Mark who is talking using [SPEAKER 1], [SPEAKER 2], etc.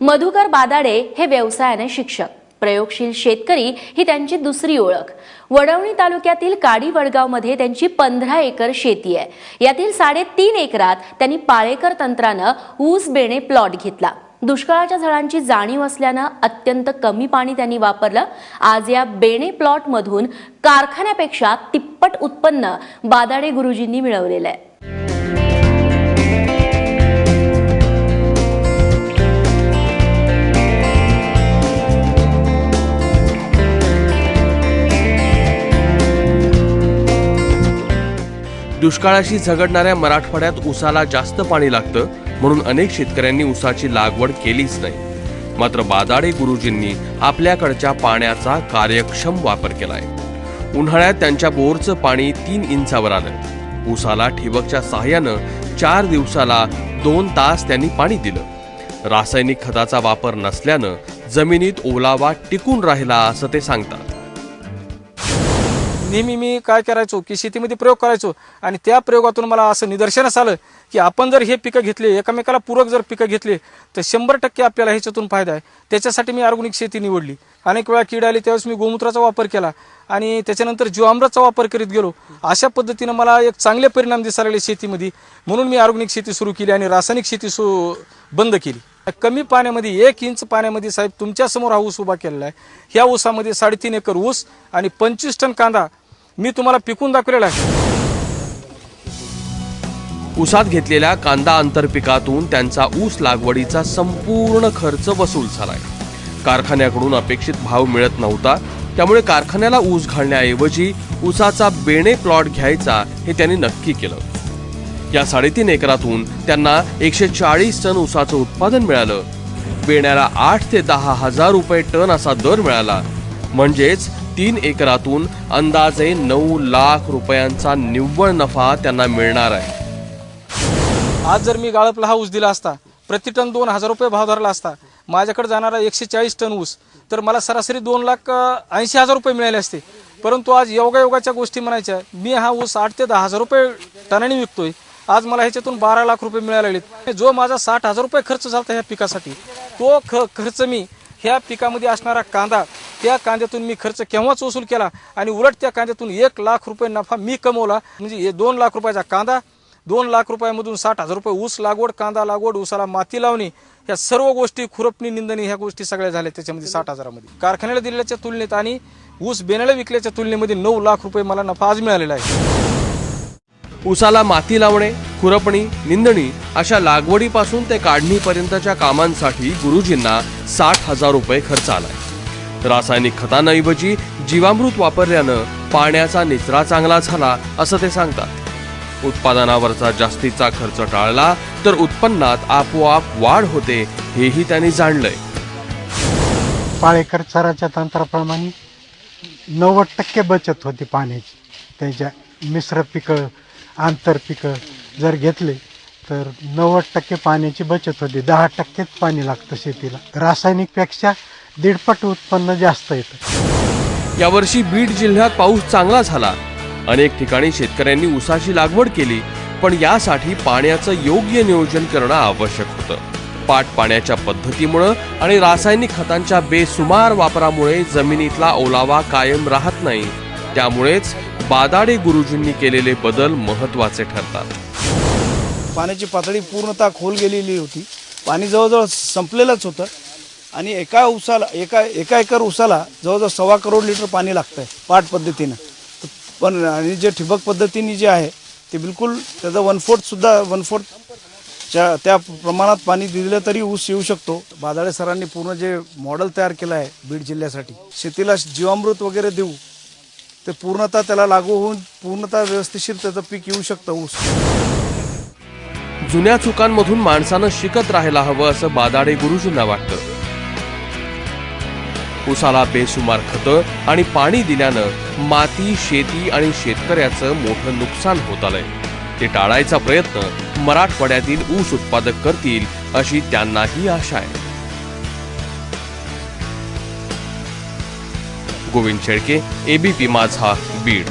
[SPEAKER 1] मधुकर बादाडे हे व्यवसायाने शिक्षक. प्रयोगशील शेतकरी ही त्यांची दुसरी ओळख. वडवणी तालुक्यातील काडी वडगावमध्ये त्यांची पंधरा एकर शेती आहे. यातील साडेतीन एकरात त्यांनी पाळेकर तंत्रानं ऊस बेणे प्लॉट घेतला. दुष्काळाच्या झळांची जाणीव असल्यानं अत्यंत कमी पाणी त्यांनी वापरलं. आज या बेणे प्लॉटमधून कारखान्यापेक्षा तिप्पट उत्पन्न बादाडे गुरुजींनी मिळवलेलं आहे.
[SPEAKER 2] दुष्काळाशी झगडणाऱ्या मराठवाड्यात ऊसाला जास्त पाणी लागतं म्हणून अनेक शेतकऱ्यांनी ऊसाची लागवड केलीच नाही. मात्र बादाडे गुरुजींनी आपल्याकडच्या पाण्याचा कार्यक्षम वापर केलाय. उन्हाळ्यात त्यांच्या बोरचं पाणी तीन इंचावर आलं. ऊसाला ठिबकच्या सहाय्यानं चार दिवसाला दोन तास त्यांनी पाणी दिलं. रासायनिक खताचा वापर नसल्यानं जमिनीत ओलावा टिकून राहिला असं ते सांगतात.
[SPEAKER 3] नेहमी मी काय करायचो की शेतीमध्ये प्रयोग करायचो आणि त्या प्रयोगातून मला असं निदर्शनास आलं की आपण जर हे पिकं घेतले एकमेकाला पूरक जर पिकं घेतले तर शंभर टक्के आपल्याला ह्याच्यातून फायदा आहे. त्याच्यासाठी मी ऑर्गॅनिक शेती निवडली. अनेक वेळा कीड आली त्यावेळेस मी गोमूत्राचा वापर केला आणि त्याच्यानंतर जीवामृतचा वापर करीत गेलो. अशा पद्धतीनं मला एक चांगले परिणाम दिसायला लागले शेतीमध्ये. म्हणून मी ऑर्गॅनिक शेती सुरू केली आणि रासायनिक शेती सु बंद केली. कमी पाण्यामध्ये एक इंच पाण्यामध्ये साहेब तुमच्यासमोर हा ऊस उभा केलेला आहे. ह्या ऊसामध्ये साडेतीन एकर ऊस आणि पंचवीस टन कांदा मी तुम्हाला पिकून दाखवलेला आहे.
[SPEAKER 2] ऊसात घेतलेल्या कांदा आंतरपिकातून त्यांचा ऊस लागवडीचा संपूर्ण खर्च वसूल झालाय. कारखान्याकडून अपेक्षित भाव मिळत नव्हता त्यामुळे कारखान्याला ऊस घालण्याऐवजी ऊसाचा बेणे प्लॉट घ्यायचा हे त्यांनी नक्की केलं. या साडेतीन एकरातून त्यांना एकशे चाळीस टन ऊसाचं उत्पादन मिळालं. बेण्याला आठ ते दहा हजार रुपये टन असा दर मिळाला. म्हणजेच तीन एकरातून अंदाजे नऊ लाख रुपयांचा निव्वळ नफा त्यांना मिळणार आहे.
[SPEAKER 3] आज जर मी गाळपला हा ऊस दिला असता प्रति टन दोन हजार रुपये भाव धरला असता माझ्याकडे जाणारा एकशे चाळीस टन ऊस तर मला सरासरी दोन लाख ऐंशी हजार रुपये मिळाले असते. परंतु आज योगायोगाच्या गोष्टी म्हणायच्या मी हा ऊस आठ ते दहा हजार रुपये टनाने विकतोय. आज मला ह्याच्यातून बारा लाख रुपये मिळायला लागलेत जो माझा साठ हजार रुपये खर्च झाला ह्या पिकासाठी तो ख खर्च मी ह्या पिकामध्ये असणारा कांदा त्या कांद्यातून मी खर्च केव्हाच वसूल केला आणि उलट त्या कांद्यातून एक लाख रुपये नफा मी कमवला. म्हणजे हे दोन लाख रुपयाचा कांदा दोन लाख रुपयामधून साठ हजार रुपये ऊस लागवड कांदा लागवड ऊसाला माती लावणे ह्या सर्व गोष्टी खुरपणी निंदणी ह्या गोष्टी सगळ्या झाल्या त्याच्यामध्ये साठ हजारामध्ये. कारखान्याला दिलेल्याच्या तुलनेत आणि ऊस बेण्याला विकल्याच्या तुलनेमध्ये नऊ लाख रुपये मला नफा आज मिळालेला आहे.
[SPEAKER 2] ऊसाला माती लावणे खुरपणी निंदणी अशा लागवडीपासून ते काढणीपर्यंतच्या कामांसाठी गुरुजींना साठ हजार रुपये खर्च आलाय. रासायनिक खतांऐवजी जीवामृत वापरल्यानं पाण्याचा निचरा चांगला झाला असं ते सांगतात. उत्पादनावरचा जास्तीचा खर्च टाळला तर उत्पन्नात आपोआप वाढ होते हेही त्यांनी जाणलंय.
[SPEAKER 4] पाळेकर सराच्या तंत्राप्रमाणे नव्वद टक्के बचत होती पाण्याची. त्याच्या मिश्र पिकं आंतर पिकं जर घेतले तर नव्वद टक्के पाण्याची बचत होती. दहा टक्केच पाणी लागतं शेतीला. रासायनिकपेक्षा दीडपट उत्पन्न जास्त येतं.
[SPEAKER 2] यावर्षी बीड जिल्ह्यात पाऊस चांगला झाला. अनेक ठिकाणी शेतकऱ्यांनी ऊसाची लागवड केली पण यासाठी पाण्याचं योग्य नियोजन करणं आवश्यक होतं. पाट पाण्याच्या पद्धतीमुळं आणि रासायनिक खतांच्या बेसुमार वापरामुळे जमिनीतला ओलावा कायम राहत नाही. त्यामुळेच बादाडे गुरुजींनी केलेले बदल महत्त्वाचे ठरतात.
[SPEAKER 5] पाण्याची पातळी पूर्णतः खोल गेलेली होती. पाणी जवळजवळ संपलेलंच होतं. आणि एका उसाला एका एका एकर उसाला जवळजवळ सव्वा करोड लिटर पाणी लागतं आहे पाट पद्धतीनं. पण आणि जे ठिबक पद्धतीने जे आहे ते बिलकुल त्याचं वन फोर्थसुद्धा वन फोर्थच्या त्या प्रमाणात पाणी दिलं तरी ऊस येऊ शकतो. बादाळे सरांनी पूर्ण जे मॉडेल तयार केलं आहे बीड जिल्ह्यासाठी शेतीला जीवामृत वगैरे देऊ ते पूर्णतः त्याला लागू होऊन पूर्णतः व्यवस्थिशीर त्याचं पीक येऊ शकतं ऊस.
[SPEAKER 2] जुन्या चुकांमधून माणसानं शिकत राहायला हवं असं बादाडे गुरुजींना वाटतं. उसाला बेसुमार खतं आणि पाणी दिल्यानं माती शेती आणि शेतकऱ्याचं मोठं नुकसान होत आलंय. ते टाळायचा प्रयत्न मराठवाड्यातील ऊस उत्पादक करतील अशी त्यांनाही आशा आहे. गोविंद शेळके एबीपी माझा बीड.